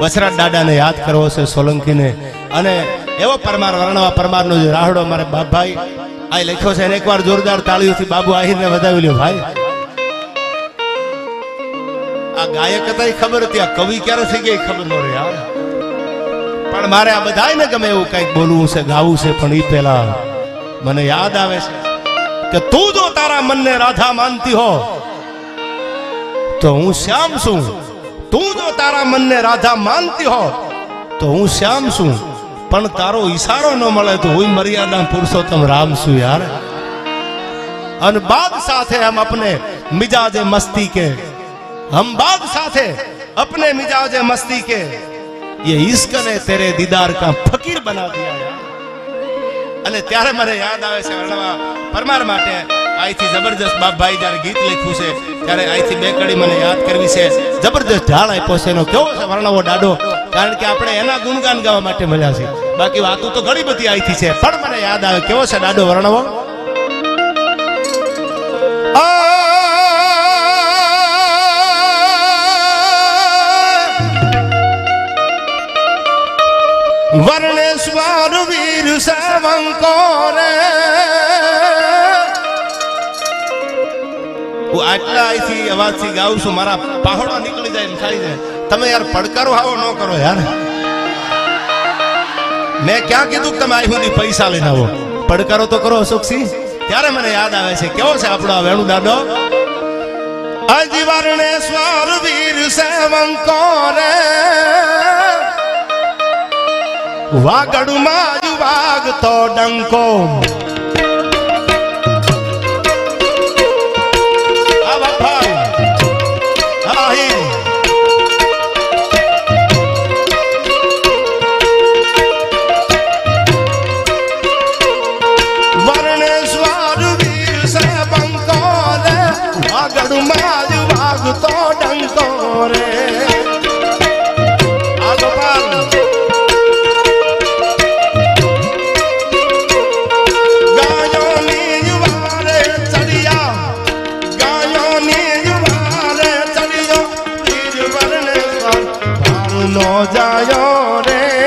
વસરાજ દાદાને યાદ કરવો છે સોલંકીને. અને એવો પરમાર, વર્ણવા પરમારનો જે રાહડો મારે બાપભાઈ આ લખ્યો છે અને એકવાર જોરદાર તાળીઓથી બાબુ આહિરને વધાવી લ્યો ભાઈ. આ ગાયક હતા ખબર હતી, આ કવિ ક્યારે થઈ ગઈ ખબર ન રહી યાર. પણ મારે આ બધાયને ગમે એવું કંઈક બોલવું છે, ગાવું છે, પણ એ પહેલા મને યાદ આવે છે કે તું જો તારા મનને રાધા માનતી હો, તો હું શ્યામ છું. તું જો તારા મનને રાધા માનતી હો તો હું શ્યામ છું પણ તારો ઈશારો ન મળે તો હું મર્યાદા પુરુષોત્તમ રામ છું યાર અને બાદ સાથે હમ अपने मिजाजे मस्ती के हम बात સાથે अपने मिजाजे मस्ती के ये इश्क ने तेरे दीदार का फकीर बना दिया यार અને ત્યારે મને યાદ આવે છે વર્ણવા પરમાર માટે અહીંથી જબરજસ્ત બાપભાઈ જ્યારે ગીત લખ્યું છે ત્યારે અહીંથી બે કડી મને યાદ કરવી છે જબરજસ્ત ઢાળ આપ્યો છે. એનો કેવો છે વર્ણવો દાડો કારણ કે આપણે એના ગુણગાન ગાવા માટે મળ્યા છે બાકી વાતો તો ઘણી બધી અહીંથી છે. પણ મને યાદ આવે, કેવો છે ડાડો વર્ણવો વર્ણેશ્વર વીર સેવંકો આટલા અહીંથી અવાજથી ગાઉં છું, મારા પહાડો નીકળી જાય એમ છે. તમે યાર પડકારો આવો ન કરો યાર. મેં ક્યાં કીધું તમે અહીં પૈસા લઈને આવો? પડકારો તો કરો અશોકસિંહ. ત્યારે મને યાદ આવે છે. કેવો છે આપણો આ વેણુ દાદો? અજી સ્વર વીર સેવંકો રે વાગડમાં જ વાગતો ડંકો. ભાણનો જાયો રે.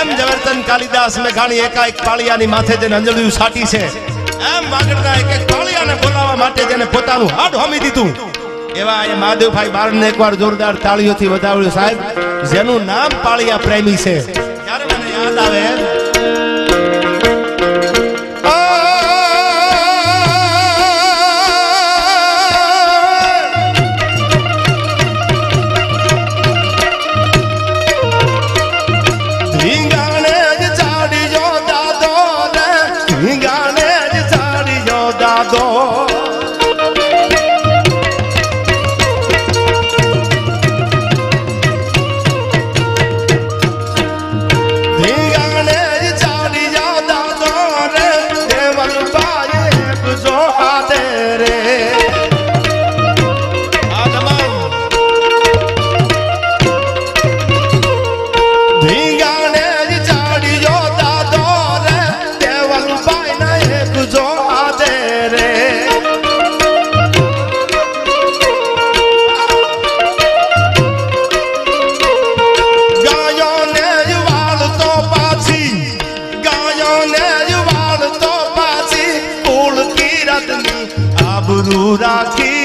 જેમ જવર્તન કાલિદાસ મેઘાણી એકાએક પાળિયાની માથે જેને અંજળિયું સાટી છે. એમ વાગડના એક એક પાળિયાને બોલાવવા માટે જેને પોતાનું હાડ હોમી દીધું. એવા એ મહાદેવભાઈ બારણને એકવાર જોરદાર તાળીઓથી વધાવ્યું સાહેબ, જેનું નામ પાળિયા પ્રેમી છે. ત્યારે મને યાદ આવે duda que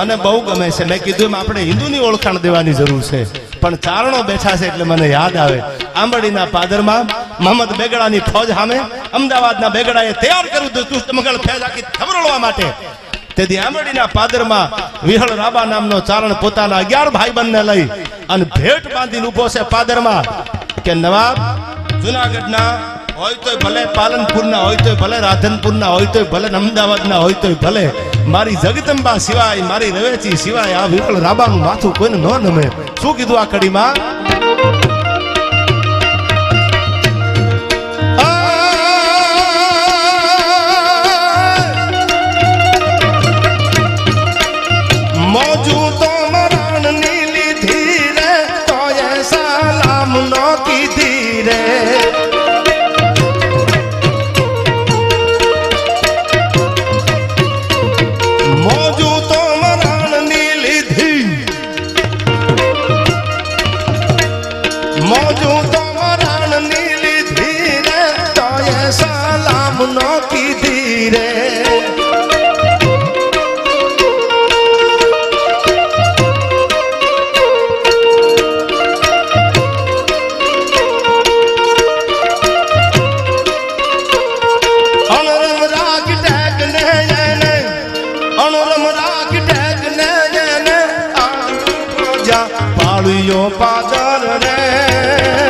મને બહુ ગમે છે. મેં કીધું એમ આપણે હિન્દુની ઓળખાણ દેવાની જરૂર છે. પણ ચારણો બેઠા છે એટલે મને યાદ આવે. આંબડીના પાદરમાં મોહમ્મદ બેગડાની ફોજ સામે અમદાવાદના બેગડાએ તૈયાર કર્યું હતું દુષ્ટમંગળ ફેજ આખી થબરડવા માટે. તેથી આંબડીના પાદરમાં વિહળ રાબા નામનો ચારણ પોતાના અગિયાર ભાઈબંધને લઈ અને ભેટ બાંધીને ઊભો છે પાદરમાં. કે નવાબ, જુનાગઢના હોય તોય ભલે, પાલનપુરના હોય તોય ભલે, રાધનપુરના હોય તોય ભલે, અમદાવાદના હોય તોય ભલે મારી જગદંબા સિવાય, મારી રવેચી સિવાય આ વિકળ રાબાનું માથું કોઈને ન નમે. શું કીધું આ કડીમાં? સલામ નો કીધી રે જા પાદર રે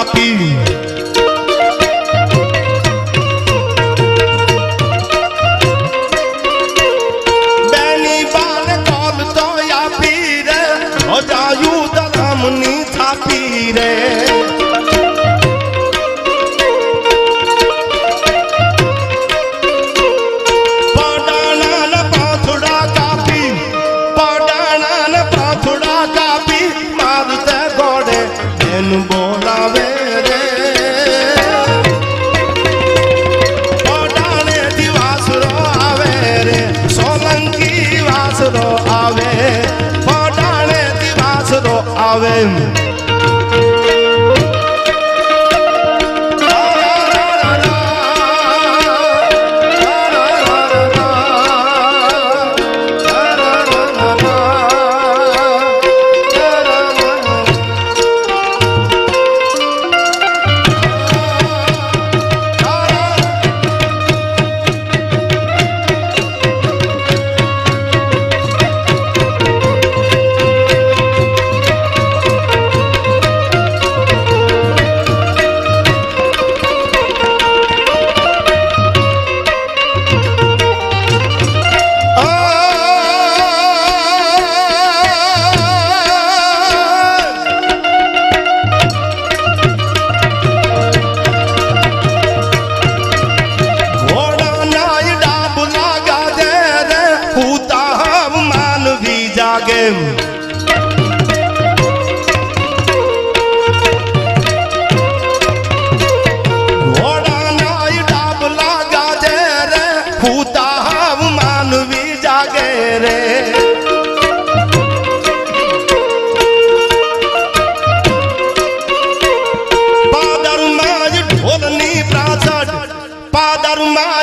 पापी kahvem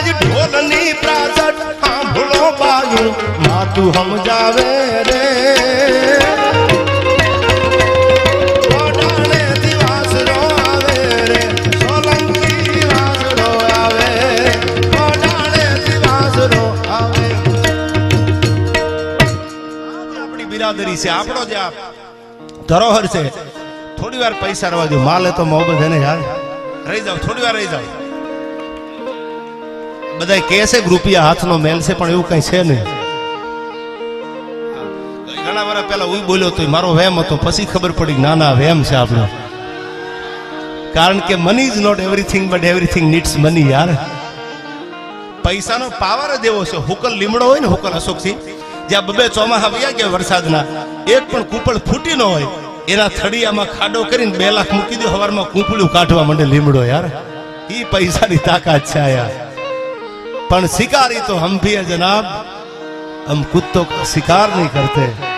જ ઢોલની પ્રાસટ સાંભળો બાયું માતું સમજાવે રે. બિરાદરી છે, આપણો જે ધરોહર છે થોડી વાર પૈસા રવા દો માલે તો મોહબ્બત હે ને યાર રહી જાઓ થોડી વાર રહી જાઓ. બધા કહે છે રૂપિયા હાથનો મેલ છે, પણ એવું કઈ છે નહીં. ઘણા વર્ષ પહેલા હું બોલ્યો તો મારો વેમ હતો, પછી ખબર પડી ના ના વેમ છે આપણો. કારણ કે money is not everything but everything needs money યાર. પૈસાનો પાવર જ એવો છે. હુકલ લીમડો હોય ને, હુકલ અશોકસિંહ, જ્યાં બબે ચોમાસા વયા ગયા વરસાદના, એક પણ કૂપળ ફૂટી ન હોય, એના થડિયામાં ખાડો કરીને બે લાખ મૂકી દો, હવારમાં કૂંપળું કાઢવા માંડે લીમડો, યાર. એ પૈસાની તાકાત છે, યાર. પણ शिकारी तो हम भी है जनाब हम कुत्तों का शिकार नहीं करते